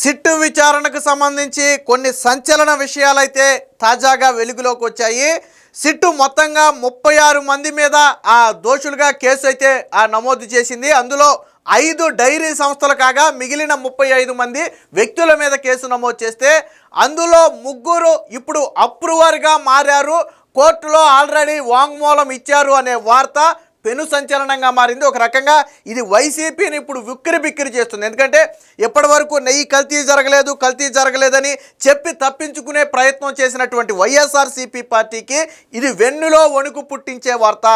Sit విచారణకు సంబంధించి కొన్ని సంచలన విషయాలైతే తాజాగా వెలుగులోకి వచ్చాయి. సిట్టు మొత్తంగా ముప్పై ఆరు మంది మీద ఆ దోషులుగా కేసు అయితే ఆ నమోదు చేసింది. అందులో ఐదు డైరీ సంస్థలు కాగా మిగిలిన ముప్పై ఐదు మంది వ్యక్తుల మీద కేసు నమోదు చేస్తే అందులో ముగ్గురు ఇప్పుడు అప్రూవర్గా మారారు. కోర్టులో ఆల్రెడీ వాంగ్మూలం ఇచ్చారు అనే వార్త పెను సంచలనంగా మారింది. ఒక రకంగా ఇది వైసీపీని ఇప్పుడు విక్కిరి బిక్కిరి చేస్తుంది. ఎందుకంటే ఎప్పటి వరకు నెయ్యి కల్తీ జరగలేదు కల్తీ జరగలేదని చెప్పి తప్పించుకునే ప్రయత్నం చేసినటువంటి వైఎస్ఆర్సీపీ పార్టీకి ఇది వెన్నులో వణుకు పుట్టించే వార్త.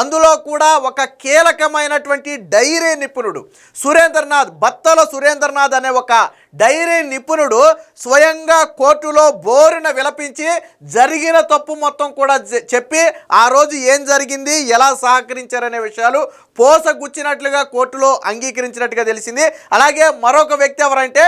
అందులో కూడా ఒక కీలకమైనటువంటి డైరీ నిపుణుడు సురేంద్రనాథ్ బత్తల సురేంద్రనాథ్ అనే ఒక డైరీ నిపుణుడు స్వయంగా కోర్టులో బోరున విలపించి జరిగిన తప్పు మొత్తం కూడా చెప్పి ఆ రోజు ఏం జరిగింది ఎలా సహకరి ప్రయత్నించారనే విషయాలు పోసగుచ్చినట్లుగా కోర్టులో అంగీకరించినట్టుగా తెలిసింది. అలాగే మరొక వ్యక్తి ఎవరంటే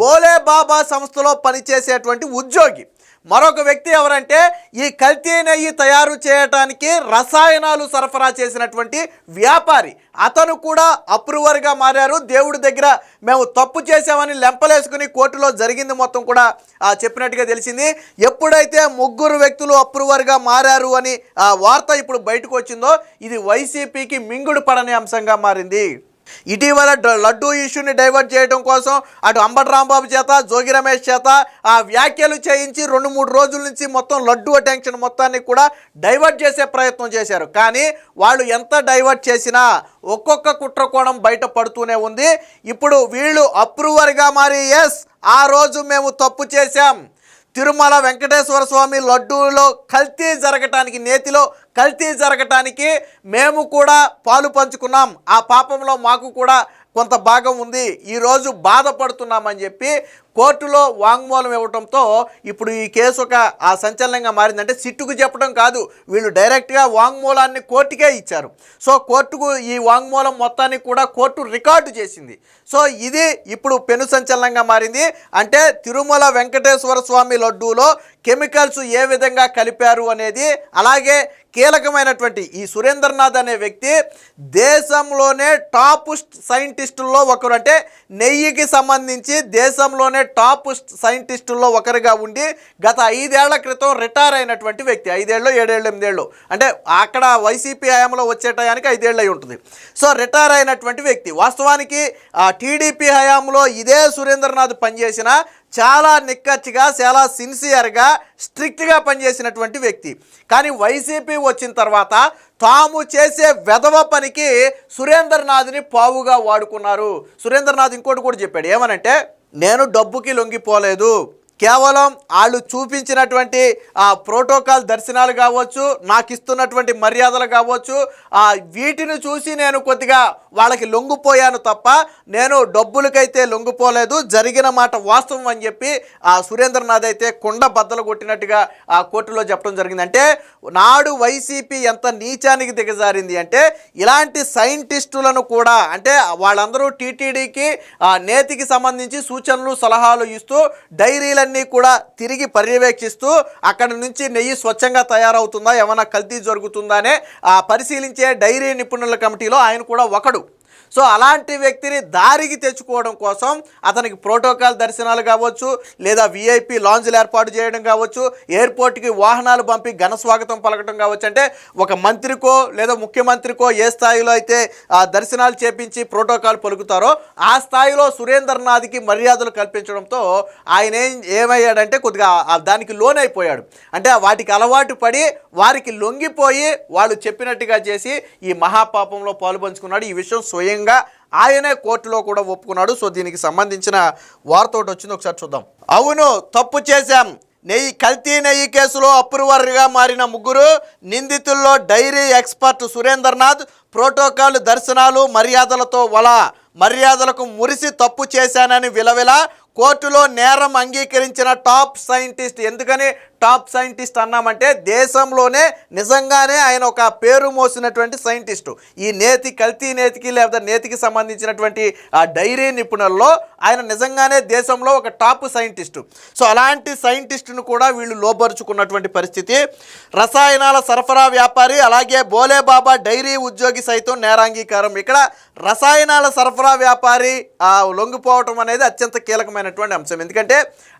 బోలే బాబా సంస్థలో పనిచేసేటువంటి ఉద్యోగి. మరొక వ్యక్తి ఎవరంటే ఈ కల్తీ నెయ్యి తయారు చేయడానికి రసాయనాలు సరఫరా చేసినటువంటి వ్యాపారి. అతను కూడా అప్రూవర్గా మారారు. దేవుడి దగ్గర మేము తప్పు చేసామని లెంపలేసుకుని కోర్టులో జరిగింది మొత్తం కూడా చెప్పినట్టుగా తెలిసింది. ఎప్పుడైతే ముగ్గురు వ్యక్తులు అప్రూవర్గా మారారు అని ఆ వార్త ఇప్పుడు బయటకు వచ్చిందో ఇది వైసీపీకి మింగుడు పడని అంశంగా మారింది. ఇటీవల లడ్డూ ఇష్యూని డైవర్ట్ చేయడం కోసం అటు అంబటి రాంబాబు చేత జోగి రమేష్ చేత ఆ వ్యాఖ్యలు చేయించి రెండు మూడు రోజుల నుంచి మొత్తం లడ్డూ అటెన్షన్ మొత్తాన్ని కూడా డైవర్ట్ చేసే ప్రయత్నం చేశారు. కానీ వాళ్ళు ఎంత డైవర్ట్ చేసినా ఒక్కొక్క కుట్రకోణం బయట పడుతూనే ఉంది. ఇప్పుడు వీళ్ళు అప్రూవర్గా మారి ఎస్ ఆ రోజు మేము తప్పు చేశాం. తిరుమల వెంకటేశ్వర స్వామి లడ్డూలో కల్తీ జరగటానికి నేతిలో కల్తీ జరగటానికి మేము కూడా పాలు పంచుకున్నాం. ఆ పాపంలో మాకు కూడా కొంత భాగం ఉంది. ఈరోజు బాధపడుతున్నామని చెప్పి కోర్టులో వాంగ్మూలం ఇవ్వడంతో ఇప్పుడు ఈ కేసు ఒక ఆ సంచలనంగా మారిందంటే సిట్టుకు చెప్పడం కాదు. వీళ్ళు డైరెక్ట్గా వాంగ్మూలాన్ని కోర్టుకే ఇచ్చారు. సో కోర్టుకు ఈ వాంగ్మూలం మొత్తాన్ని కూడా కోర్టు రికార్డు చేసింది. సో ఇది ఇప్పుడు పెను సంచలనంగా మారింది. అంటే తిరుమల వెంకటేశ్వర స్వామి లడ్డూలో కెమికల్స్ ఏ విధంగా కలిపారు అనేది అలాగే కీలకమైనటువంటి ఈ సురేంద్రనాథ్ అనే వ్యక్తి దేశంలోనే టాప్ సైంటిస్టుల్లో ఒకరు అంటే నెయ్యికి సంబంధించి దేశంలోనే టాప్ సైంటిస్టుల్లో ఒకరిగా ఉండి గత ఐదేళ్ళ క్రితం రిటైర్ అయినటువంటి వ్యక్తి. ఐదేళ్ళు ఏడేళ్ళు ఎనిమిదేళ్ళు. అంటే అక్కడ వైసీపీ హయాంలో వచ్చే టయానికి ఐదేళ్ళు అయి ఉంటుంది. సో రిటైర్ అయినటువంటి వ్యక్తి. వాస్తవానికి ఆ టీడీపీ హయాంలో ఇదే సురేంద్రనాథ్ పనిచేసిన చాలా నిక్కచ్చిగా చాలా సిన్సియర్గా స్ట్రిక్ట్గా పనిచేసినటువంటి వ్యక్తి. కానీ వైసీపీ వచ్చిన తర్వాత తాము చేసే వెధవ పనికి సురేంద్రనాథ్ని పావుగా వాడుకున్నారు. సురేంద్రనాథ్ ఇంకోటి కూడా చెప్పాడు. ఏమనంటే నేను డబ్బుకి లొంగిపోలేదు. కేవలం వాళ్ళు చూపించినటువంటి ఆ ప్రోటోకాల్ దర్శనాలు కావచ్చు నాకు ఇస్తున్నటువంటి మర్యాదలు కావచ్చు ఆ వీటిని చూసి నేను కొద్దిగా వాళ్ళకి లొంగిపోయాను తప్ప నేను డబ్బులకైతే లొంగిపోలేదు జరిగిన మాట వాస్తవం అని చెప్పి ఆ సురేంద్రనాథ్ అయితే కొండ బద్దలు కొట్టినట్టుగా ఆ కోర్టులో చెప్పడం జరిగింది. అంటే నాడు వైసీపీ ఎంత నీచానికి దిగజారింది అంటే ఇలాంటి సైంటిస్టులను కూడా అంటే వాళ్ళందరూ టీటీడీకి నేతికి సంబంధించి సూచనలు సలహాలు ఇస్తూ డైరీలన్నీ కూడా తిరిగి పర్యవేక్షిస్తూ అక్కడ నుంచి నెయ్యి స్వచ్ఛంగా తయారవుతుందా ఏమైనా కల్తీ జరుగుతుందా అనే ఆ పరిశీలించే డైరీ నిపుణుల కమిటీలో ఆయన కూడా ఒకడు. సో అలాంటి వ్యక్తిని దారికి తెచ్చుకోవడం కోసం అతనికి ప్రోటోకాల్ దర్శనాలు కావచ్చు లేదా విఐపి లాంజ్లు ఏర్పాటు చేయడం కావచ్చు ఎయిర్పోర్ట్కి వాహనాలు పంపి ఘన స్వాగతం పలకడం కావచ్చు. అంటే ఒక మంత్రికో లేదా ముఖ్యమంత్రికో ఏ స్థాయిలో అయితే ఆ దర్శనాలు చేపించి ప్రోటోకాల్ పలుకుతారో ఆ స్థాయిలో సురేంద్రనాథ్కి మర్యాదలు కల్పించడంతో ఆయన ఏం ఏమయ్యాడంటే కొద్దిగా దానికి లోనైపోయాడు. అంటే వాటికి అలవాటు పడి వారికి లొంగిపోయి వాళ్ళు చెప్పినట్టుగా చేసి ఈ మహాపాపంలో పాల్పంచుకున్నాడు ఈ విషయం స్వయంగా ఆయనే కోర్టులో కూడా ఒప్పుకున్నాడు. సో దీనికి సంబంధించిన వార్త ఒకటి వచ్చింది. ఒకసారి చూద్దాం. అవును తప్పు చేశాం. నెయ్యి కల్తీ నెయ్యి కేసులో అప్రూవర్గా మారిన ముగ్గురు నిందితుల్లో డైరీ ఎక్స్పర్ట్ సురేంద్రనాథ్ ప్రోటోకాల్ దర్శనాలు మర్యాదలతో వల మర్యాదలకు మురిసి తప్పు చేశానని విలవిల కోర్టులో నేరం అంగీకరించిన టాప్ సైంటిస్ట్ ఎందుకని టాప్ సైంటిస్ట్ అన్నామంటే దేశంలోనే నిజంగానే ఆయన ఒక పేరు మోసినటువంటి సైంటిస్టు. ఈ నేతి కల్తీ నేతికి లేదా నేతికి సంబంధించినటువంటి ఆ డైరీ నిపుణుల్లో ఆయన నిజంగానే దేశంలో ఒక టాప్ సైంటిస్టు. సో అలాంటి సైంటిస్టును కూడా వీళ్ళు లోపరుచుకున్నటువంటి పరిస్థితి. రసాయనాల సరఫరా వ్యాపారి అలాగే బోలేబాబా డైరీ ఉద్యోగి సైతం నేరాంగీకారం. ఇక్కడ రసాయనాల సరఫరా వ్యాపారి ఆ, లొంగిపోవటం అనేది అత్యంత కీలకమైనటువంటి అంశం. ఎందుకంటే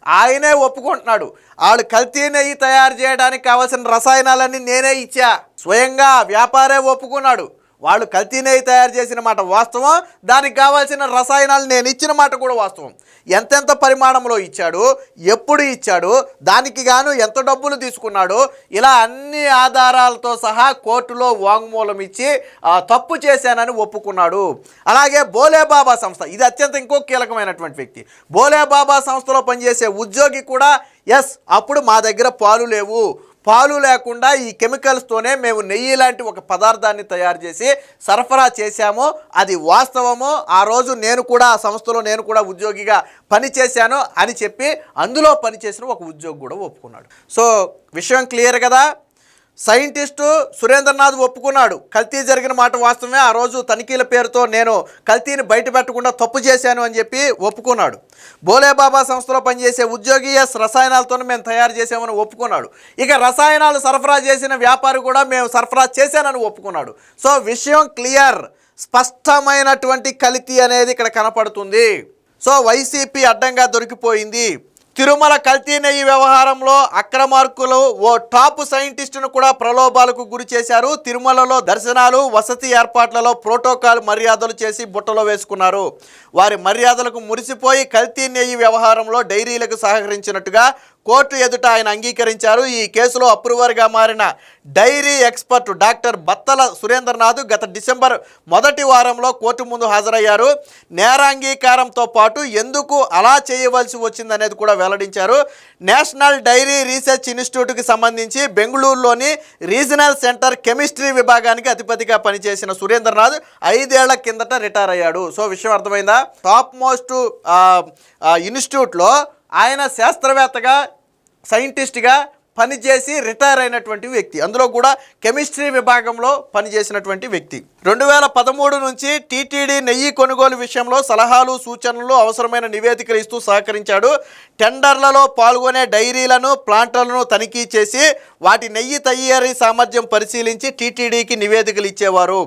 ఆయనే ఒప్పుకుంటున్నాడు. వాళ్ళు కల్తీ నెయ్యి తయారు చేయడానికి కావాల్సిన రసాయనాలన్నీ నేనే ఇచ్చా. స్వయంగా వ్యాపారే ఒప్పుకున్నాడు. వాళ్ళు కల్తీనే తయారు చేసిన మాట వాస్తవం. దానికి కావాల్సిన రసాయనాలు నేను ఇచ్చిన మాట కూడా వాస్తవం. ఎంతెంత పరిమాణంలో ఇచ్చాడు ఎప్పుడు ఇచ్చాడు దానికి గాను ఎంత డబ్బులు తీసుకున్నాడు ఇలా అన్ని ఆధారాలతో సహా కోర్టులో వాంగ్మూలం ఇచ్చి తప్పు చేశానని ఒప్పుకున్నాడు. అలాగే బోలేబాబా సంస్థ ఇది అత్యంత ఇంకో కీలకమైనటువంటి వ్యక్తి. బోలేబాబా సంస్థలో పనిచేసే ఉద్యోగి కూడా ఎస్ అప్పుడు మా దగ్గర పాలు లేవు. పాలు లేకుండా ఈ కెమికల్స్తోనే మేము నెయ్యి లాంటి ఒక పదార్థాన్ని తయారు చేసి సరఫరా చేశాము. అది వాస్తవము ఆ రోజు నేను కూడా ఆ సంస్థలో నేను కూడా ఉద్యోగిగా పనిచేశాను అని చెప్పి అందులో పనిచేసిన ఒక ఉద్యోగి కూడా ఒప్పుకున్నాడు. సో విషయం క్లియర్ కదా? సైంటిస్టు సురేంద్రనాథ్ ఒప్పుకున్నాడు. కల్తీ జరిగిన మాట వాస్తవమే. ఆ రోజు తనిఖీల పేరుతో నేను కల్తీని బయట పెట్టకుండా తప్పు చేశాను అని చెప్పి ఒప్పుకున్నాడు. బోలేబాబా సంస్థలో పనిచేసే ఉద్యోగి ఎస్ రసాయనాలతో మేము తయారు చేసామని ఒప్పుకున్నాడు. ఇక రసాయనాలు సరఫరా చేసిన వ్యాపారి కూడా మేము సరఫరా చేశానని ఒప్పుకున్నాడు. సో విషయం క్లియర్. స్పష్టమైనటువంటి కల్తీ అనేది ఇక్కడ కనపడుతుంది. సో వైసీపీ అడ్డంగా దొరికిపోయింది. తిరుమల కల్తీ నెయ్యి వ్యవహారంలో అక్రమార్కులు ఓ టాప్ సైంటిస్టును కూడా ప్రలోభాలకు గురి చేశారు. తిరుమలలో దర్శనాలు వసతి ఏర్పాట్లలో ప్రోటోకాల్ మర్యాదలు చేసి బుట్టలో వేసుకున్నారు. వారి మర్యాదలకు మురిసిపోయి కల్తీ నెయ్యి వ్యవహారంలో డైరీలకు సహకరించినట్టుగా కోర్టు ఎదుట ఆయన అంగీకరించారు. ఈ కేసులో అప్రూవర్గా మారిన dairy expert doctor Battala Surendranath గత డిసెంబర్ మొదటి వారంలో కోర్టు ముందు హాజరయ్యారు. నేరాంగీకారంతో పాటు ఎందుకు అలా చేయవలసి వచ్చిందనేది కూడా వెల్లడించారు. నేషనల్ డైరీ రీసెర్చ్ ఇన్స్టిట్యూట్కి సంబంధించి బెంగళూరులోని రీజనల్ సెంటర్ కెమిస్ట్రీ విభాగానికి అధిపతిగా పనిచేసిన సురేంద్రనాథ్ ఐదేళ్ళ కిందట రిటైర్ అయ్యాడు. సో విషయం అర్థమైందా? టాప్ మోస్ట్ ఇన్స్టిట్యూట్లో ఆయన శాస్త్రవేత్తగా సైంటిస్ట్గా పనిచేసి రిటైర్ అయినటువంటి వ్యక్తి. అందులో కూడా కెమిస్ట్రీ విభాగంలో పనిచేసినటువంటి వ్యక్తి. రెండు వేల పదమూడు నుంచి టీటీడీ నెయ్యి కొనుగోలు విషయంలో సలహాలు సూచనలు అవసరమైన నివేదికలు ఇస్తూ సహకరించాడు. టెండర్లలో పాల్గొనే డైరీలను ప్లాంట్లను తనిఖీ చేసి వాటి నెయ్యి తయారీ సామర్థ్యం పరిశీలించి టీటీడీకి నివేదికలు ఇచ్చేవారు.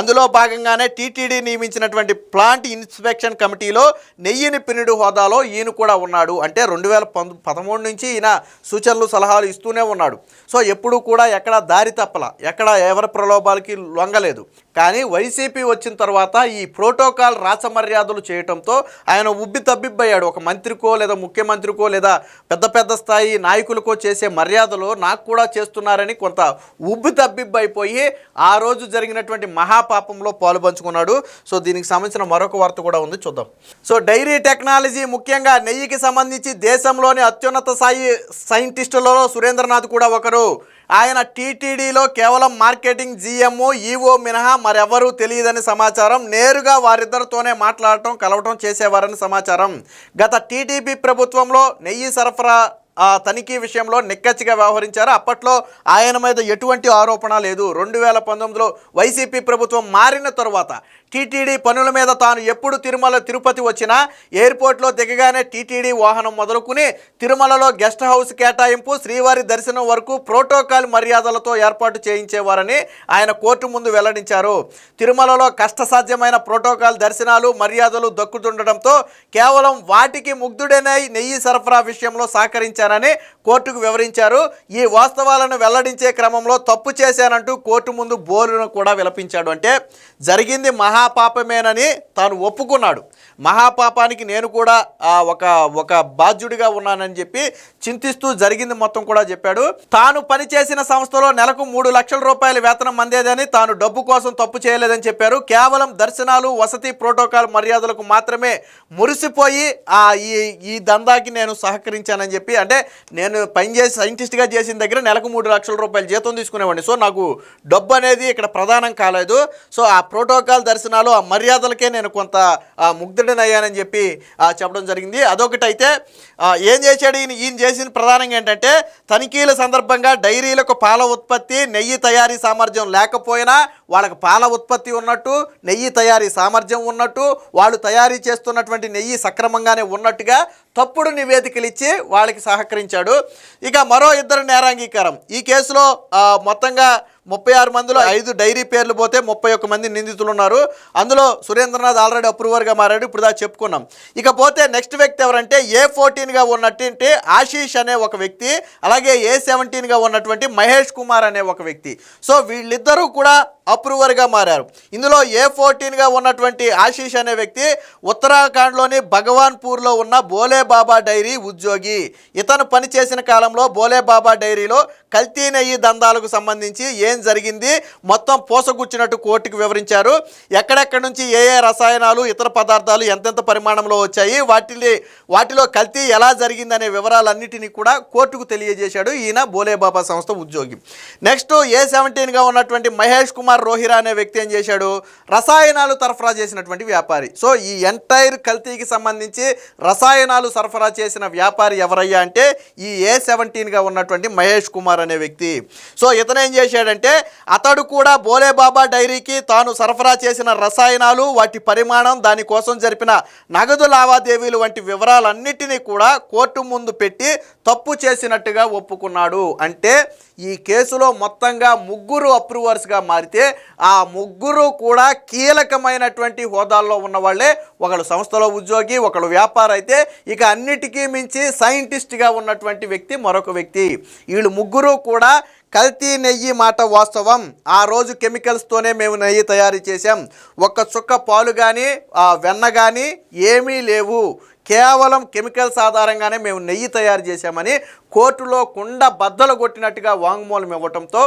అందులో భాగంగానే టీటీడీ నియమించినటువంటి ప్లాంట్ ఇన్స్పెక్షన్ కమిటీలో నెయ్యిని పినుడు హోదాలో ఈయన కూడా ఉన్నాడు. అంటే రెండు వేల పదమూడు నుంచి ఈయన సూచనలు సలహాలు ఇస్తూనే ఉన్నాడు. సో ఎప్పుడు కూడా ఎక్కడ దారి తప్పల ఎక్కడ ఎవరి ప్రలోభాలకి లొంగలేదు. కానీ వైసీపీ వచ్చిన తర్వాత ఈ ప్రోటోకాల్ రాచమర్యాదలు చేయటంతో ఆయన ఉబ్బి తబ్బిబ్బయ్యాడు. ఒక మంత్రికో లేదా ముఖ్యమంత్రికో లేదా పెద్ద పెద్ద స్థాయి నాయకులకో చేసే మర్యాదలు నాకు కూడా చేస్తున్నారని కొంత ఉబ్బి తబ్బిబ్బైపోయి ఆ రోజు జరిగినటువంటి మహాపాపంలో పాలుపంచుకున్నాడు సో దీనికి సంబంధించిన మరొక వార్త కూడా ఉంది. చూద్దాం. సో డైరీ టెక్నాలజీ ముఖ్యంగా నెయ్యికి సంబంధించి దేశంలోని అత్యున్నత స్థాయి సైంటిస్టులలో సురేంద్రనాథ్ కూడా ఒకరు. ఆయన టీటీడీలో కేవలం మార్కెటింగ్ జీఎంఓ ఈఓ మినహా మరెవరూ తెలియదని సమాచారం. నేరుగా వారిద్దరితోనే మాట్లాడటం కలవటం చేసేవారని సమాచారం. గత టీడీపీ ప్రభుత్వంలో నెయ్యి సరఫరా తనిఖీ విషయంలో నిక్కచ్చిగా వ్యవహరించారు. అప్పట్లో ఆయన మీద ఎటువంటి ఆరోపణ లేదు. రెండు వేల పంతొమ్మిదిలో వైసీపీ ప్రభుత్వం మారిన తరువాత టీటీడీ పనుల మీద తాను ఎప్పుడు తిరుమల తిరుపతి వచ్చినా ఎయిర్పోర్ట్లో దిగగానే టీటీడీ వాహనం మొదలుకుని తిరుమలలో గెస్ట్ హౌస్ కేటాయింపు శ్రీవారి దర్శనం వరకు ప్రోటోకాల్ మర్యాదలతో ఏర్పాటు చేయించేవారని ఆయన కోర్టు ముందు వెల్లడించారు. తిరుమలలో కష్టసాధ్యమైన ప్రోటోకాల్ దర్శనాలు మర్యాదలు దక్కుతుండటంతో కేవలం వాటికి ముగ్ధుడైన నెయ్యి సరఫరా విషయంలో సహకరించారు. చేశానని కోర్టుకు వివరించారు. ఈ వాస్తవాలను వెల్లడించే క్రమంలో తప్పు చేశానంటూ కోర్టు ముందు బోరును కూడా విలపించాడు. అంటే జరిగింది మహాపాపమేనని తాను ఒప్పుకున్నాడు. మహాపాపానికి నేను కూడా ఒక ఒక బాధ్యుడిగా ఉన్నానని చెప్పి చింతిస్తూ జరిగింది మొత్తం కూడా చెప్పాడు. తాను పనిచేసిన సంస్థలో నెలకు మూడు లక్షల రూపాయల వేతనం అందేదని తాను డబ్బు కోసం తప్పు చేయలేదని చెప్పారు. కేవలం దర్శనాలు వసతి ప్రోటోకాల్ మర్యాదలకు మాత్రమే మురిసిపోయి ఆ ఈ ఈ దందాకి నేను సహకరించానని చెప్పి అంటే నేను పనిచేసి సైంటిస్ట్గా చేసిన దగ్గర నెలకు మూడు లక్షల రూపాయలు జీతం తీసుకునేవాడిని. సో నాకు డబ్బు అనేది ఇక్కడ ప్రధానం కాలేదు. సో ఆ ప్రోటోకాల్ దర్శనాలు ఆ మర్యాదలకే నేను కొంత ముగ్ధ ముగ్ధుడ చెప్పి చెప్పడం జరిగింది. అదొకటి అయితే ఏం చేశాడు ఈయన? ఈయన చేసిన ప్రధానంగా ఏంటంటే తనిఖీల సందర్భంగా డైరీలకు పాల ఉత్పత్తి నెయ్యి తయారీ సామర్థ్యం లేకపోయినా వాళ్ళకి పాల ఉత్పత్తి ఉన్నట్టు నెయ్యి తయారీ సామర్థ్యం ఉన్నట్టు వాళ్ళు తయారీ చేస్తున్నటువంటి నెయ్యి సక్రమంగానే ఉన్నట్టుగా తప్పుడు నివేదికలు ఇచ్చి వాళ్ళకి సహకరించాడు. ఇక మరో ఇద్దరు నేరాంగీకారం. ఈ కేసులో మొత్తంగా ముప్పై ఆరు మందిలో ఐదు డైరీ పేర్లు పోతే ముప్పై ఒక్క మంది నిందితులు ఉన్నారు. అందులో సురేంద్రనాథ్ ఆల్రెడీ అప్రూవర్గా మారాడు. ఇప్పుడు దా చెప్పుకున్నాం. ఇకపోతే నెక్స్ట్ వ్యక్తి ఎవరంటే ఏ ఫోర్టీన్గా ఉన్నటువంటి ఆశీష్ అనే ఒక వ్యక్తి అలాగే ఏ సెవెంటీన్గా ఉన్నటువంటి మహేష్ కుమార్ అనే ఒక వ్యక్తి. సో వీళ్ళిద్దరూ కూడా అప్రూవర్గా మారారు. ఇందులో ఏ ఫోర్టీన్గా ఉన్నటువంటి ఆశీష్ అనే వ్యక్తి ఉత్తరాఖండ్లోని భగవాన్పూర్లో ఉన్న బోలే బాబా డైరీ ఉద్యోగి. ఇతను పనిచేసిన కాలంలో బోలే బాబా డైరీలో కల్తీ నెయ్యి దందాలకు సంబంధించి ఏ జరిగింది? మొత్తం పోసగుచ్చినట్టు కోర్టుకు వివరించారు. ఎక్కడెక్కడి నుంచి ఏ ఏ రసాయనాలు ఇతర పదార్థాలు ఎంతెంత పరిమాణంలో వచ్చాయి వాటిని వాటిలో కల్తీ ఎలా జరిగిందనే వివరాలన్నిటినీ కూడా కోర్టుకు తెలియజేశాడు ఈయన బోలేబాబా సంస్థ ఉద్యోగి. నెక్స్ట్ ఏ సెవెంటీన్గా ఉన్నటువంటి మహేష్ కుమార్ రోహిరా అనే వ్యక్తి ఏం చేశాడు? రసాయనాలు సరఫరా చేసినటువంటి వ్యాపారి. సో ఈ ఎంటైర్ కల్తీకి సంబంధించి రసాయనాలు సరఫరా చేసిన వ్యాపారి ఎవరయ్యా అంటే ఈ ఏ సెవెంటీన్గా ఉన్నటువంటి మహేష్ కుమార్ అనే వ్యక్తి. సో ఇతను ఏం చేశాడంటే అతడు కూడా బోలేబాబా డైరీకి తాను సరఫరా చేసిన రసాయనాలు వాటి పరిమాణం దానికోసం జరిపిన నగదు లావాదేవీలు వంటి వివరాలన్నిటినీ కూడా కోర్టు ముందు పెట్టి తప్పు చేసినట్టుగా ఒప్పుకున్నాడు. అంటే ఈ కేసులో మొత్తంగా ముగ్గురు అప్రూవర్స్గా మారితే ఆ ముగ్గురు కూడా కీలకమైనటువంటి హోదాల్లో ఉన్న వాళ్ళే ఒకళ్ళు సంస్థలో ఉద్యోగి ఒకళ్ళు వ్యాపార అయితే ఇక అన్నిటికీ మించి సైంటిస్ట్గా ఉన్నటువంటి వ్యక్తి మరొక వ్యక్తి. వీళ్ళు ముగ్గురు కూడా కల్తీ నెయ్యి మాట వాస్తవం. ఆ రోజు కెమికల్స్తోనే మేము నెయ్యి తయారు చేసాం ఒక్క చుక్క పాలు కానీ వెన్న కానీ ఏమీ లేవు. కేవలం కెమికల్స్ ఆధారంగానే మేము నెయ్యి తయారు చేశామని కోర్టులో కుండ బద్దలు కొట్టినట్టుగా వాంగ్మూలం ఇవ్వటంతో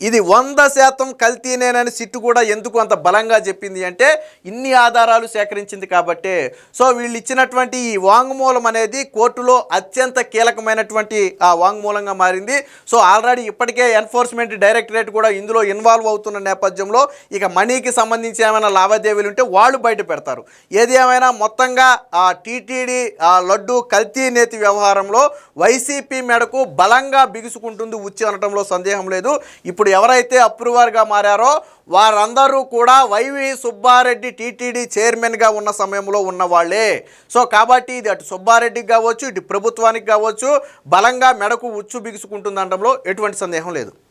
ఇది వంద శాతం కల్తీనేనని సిట్టు కూడా ఎందుకు అంత బలంగా చెప్పింది అంటే ఇన్ని ఆధారాలు సేకరించింది కాబట్టే. సో వీళ్ళు ఇచ్చినటువంటి ఈ వాంగ్మూలం అనేది కోర్టులో అత్యంత కీలకమైనటువంటి ఆ వాంగ్మూలంగా మారింది. సో ఆల్రెడీ ఇప్పటికే ఎన్ఫోర్స్మెంట్ డైరెక్టరేట్ కూడా ఇందులో ఇన్వాల్వ్ అవుతున్న నేపథ్యంలో ఇక మనీకి సంబంధించి ఏమైనా లావాదేవీలు ఉంటే వాళ్ళు బయట పెడతారు. ఏది ఏమైనా మొత్తంగా ఆ టీటీడీ ఆ లడ్డు కల్తీ నేతి వ్యవహారంలో వైసీపీ మేడకు బలంగా బిగుసుకుంటుంది ఉచ్చి అనడంలో సందేహం లేదు. ఇప్పుడు ఇప్పుడు ఎవరైతే అప్రూవర్గా మారారో వారందరూ కూడా వైవి సుబ్బారెడ్డి టీటీడీ చైర్మన్గా ఉన్న సమయంలో ఉన్న వాళ్ళే. సో కాబట్టి ఇది అటు సుబ్బారెడ్డికి కావచ్చు ఇటు ప్రభుత్వానికి కావచ్చు బలంగా మెడకు ఉచ్చు బిగుసుకుంటుందనడంలో ఎటువంటి సందేహం లేదు.